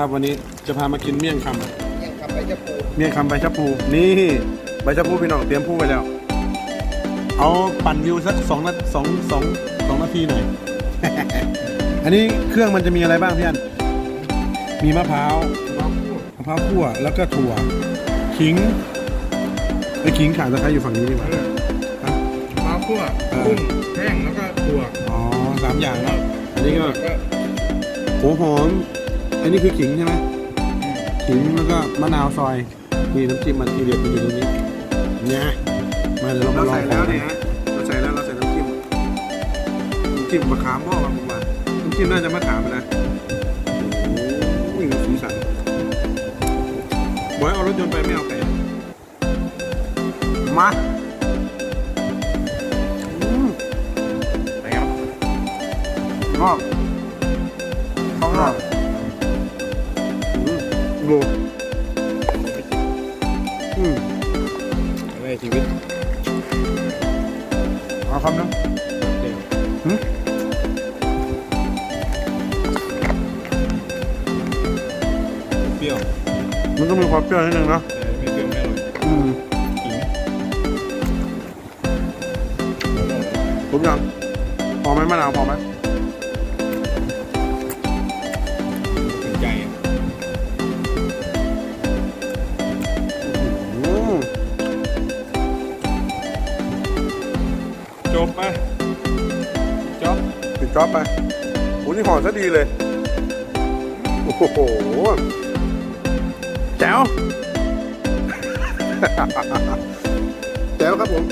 ครับวันนี้จะพามากินเมี่ยงคำยังทำไปจะปูเมี่ยงคำใบชะพูนี่ใบชะพูพี่น้องเตรียมพูไว้แล้ว เอาปั่นวิวสักสองนาสองสองสองนาทีหน่อย อันนี้เครื่องมันจะมีอะไรบ้างพี่อันมีมะพร้าวบางพูดมะพร้าวคั่วแล้วก็ถั่วขิงไอ้ขิงขาตะไคร้อยู่ฝั่งนี้ดีกว่าบางพูดกุ้งแห้งแล้วก็ถั่วอ๋อสามอย่างแล้วอันนี้ก็ก็หัวหอม อันนี้คือขิงใช่ไหมขิงแล้วก็มะนาวซอยนี่น้ำจิ้มมันทีเด็ดมันอยู่ตรงนี้เนี่ยมาเดี๋ยวเรามาลองเราใส่แล้วกัเนี่ยฮะเราใส่แล้วเราใส่น้ำจิ้มน้ำจิ้มมะขามพ่อมาผมว่าน้ำจิ้มน่าจะมะขามนะโอ้โหสีสันบอยเอารถยนต์ไปไม่เอาไก่มาอืมไหนครับรอบท้องรอบอื มโลอืมในชีวิตเอาคำนึงเดียวหืมเปรี้ยวมันต้องมีความเปรี้ยวนิดนึงเนาะแต่ไม่เปรี้ยวไม่อร่อยอืมขิงผมยังพอไหมมะนาวพอไหม จบไปจบปิดจ็อบไปโอ้นี่ห่อซะดีเลย โอ้โห แจ๋ว แจ๋วครับผม